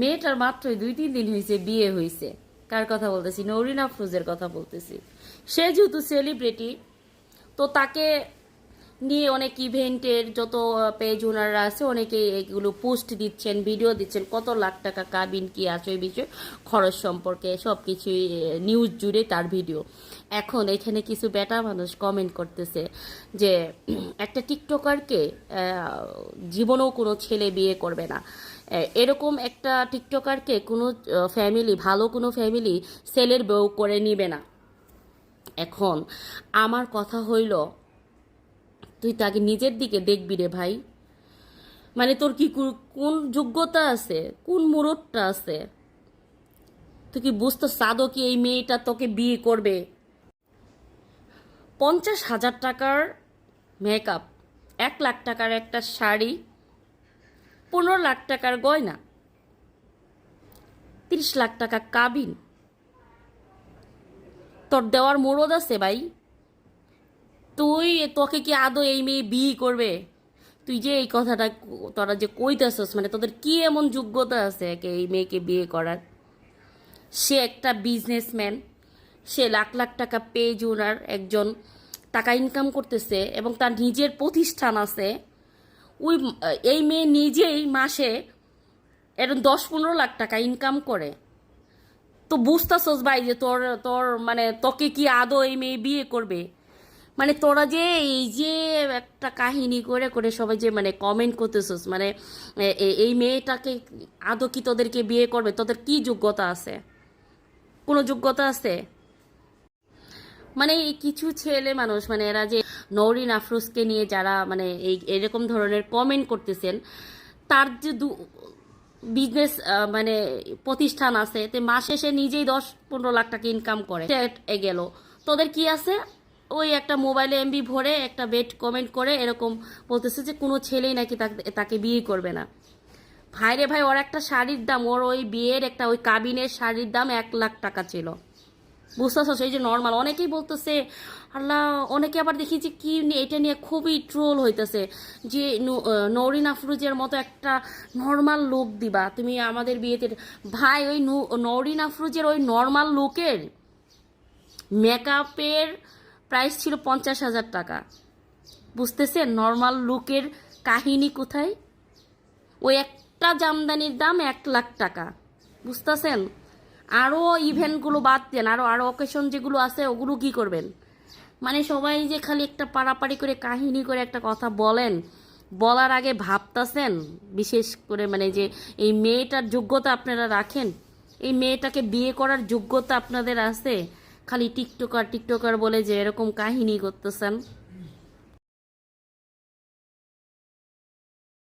মেয়েটার মাত্রই দুই তিন দিন হয়েছে বিয়ে হয়েছে কার কথা বলতেছি? নরিন আফরোজের কথা বলতেছি। সে যেহেতু সেলিব্রিটি তো তাকে নিয়ে অনেক ইভেন্টের যত পেজ ওনারা আছে, অনেকে এগুলো পোস্ট দিচ্ছেন ভিডিও দিচ্ছেন, কত লাখ টাকা কাবিন কি আছে ওই বিষয়ে, খরচ সম্পর্কে সব কিছুই নিউজ জুড়ে তার ভিডিও এখন এখানে কিছু বেটা মানুষ কমেন্ট করতেছে যে, একটা টিকটকারকে জীবনেও কোনো ছেলে বিয়ে করবে না। এরকম একটা টিকটকারকে কোনো ফ্যামিলি ভালো কোনো ফ্যামিলি ছেলের বউ করে নিবে না। এখন আমার কথা হইল, তুই তাকে নিজের দিকে দেখবি রে ভাই। মানে তোর কি কোন যোগ্যতা আছে? কোন মুরতটা আছে? তুই কি বুঝতে সাদো কি এই মেয়েটা তোকে বিয়ে করবে? পঞ্চাশ হাজার টাকার মেকআপ এক লাখ টাকার একটা শাড়ি পনেরো লাখ টাকার গয়না, তিরিশ লাখ টাকা কাবিন। তোর দেওয়ার মোরদ আছে ভাই। তুই, তোকে কি আদৌ এই মেয়ে বিয়ে করবে? তুই যে এই কথাটা তোরা যে কইতেছস মানে তোদের কি এমন যোগ্যতা আছে এই মেয়েকে বিয়ে করার? সে একটা বিজনেসম্যান সে লাখ লাখ টাকা পেজ ওনার একজন টাকা ইনকাম করতেছে এবং তার নিজের প্রতিষ্ঠান আছে। ওই এই মেয়ে নিজেই মাসে এরকম দশ পনেরো লাখ টাকা ইনকাম করে। তো বুঝতেছস ভাই যে তোর তোর মানে তোকে কি আদৌ এই মেয়ে বিয়ে করবে? মানে তোরা যে এই যে একটা কাহিনী করে করে সবাই যে মানে কমেন্ট করতেছস মানে এই মেয়েটাকে আদৌ কি তোদেরকে বিয়ে করবে? তোদের কি যোগ্যতা আছে? কোনো যোগ্যতা আছে? মানে এই কিছু ছেলে মানুষ মানে এরা যে নৌরিন আফরোজকে নিয়ে যারা মানে এই, এরকম ধরনের কমেন্ট করতেছেন, তার যে দু বিজনেস মানে প্রতিষ্ঠান আছে, তে মাসে সে নিজেই দশ, পনেরো লাখ টাকা ইনকাম করে। এ গেল। তোদের কি আছে? ওই একটা মোবাইলে এমবি ভরে একটা বেড কমেন্ট করে এরকম বলতেছে যে কোনো ছেলেই নাকি তাকে- তাকে বিয়ে করবে না। ভাই রে ভাই, ওর একটা শাড়ির দাম, ওর ওই বিয়ের একটা, ওই কাবিনের শাড়ির দাম এক লাখ টাকা ছিল। বুঝতেছ এই যে নর্মাল অনেকেই বলতেছে, আল্লাহ, অনেকে আবার দেখি যে কি এটা নিয়ে খুবই ট্রোল হইতেছে যে নরিন আফরোজের মতো একটা নর্মাল লুক দিবা। তুমি আমাদের বিয়েতে, ভাই, ওই নরিন আফরোজের ওই নর্মাল লুকের মেকআপের প্রাইস ছিল পঞ্চাশ হাজার টাকা। বুঝতেছেন? নর্মাল লুকের কাহিনী কোথায়? ওই একটা জামদানির দাম এক লাখ টাকা। বুঝতেছেন? আরও ইভেন্টগুলো বাদ দেন আরও আরও অকেশন যেগুলো আছে, ওগুলো কি করবেন? মানে সবাই যে খালি একটা পাড়াপাড়ি করে কাহিনী করে একটা কথা বলেন, বলার আগে ভাবতাছেন, বিশেষ করে মানে যে এই মেয়েটার যোগ্যতা আপনারা রাখেন, এই মেয়েটাকে বিয়ে করার যোগ্যতা আপনাদের আছে, খালি টিকটকার টিকটকার বলে যে এরকম কাহিনী করতেছেন।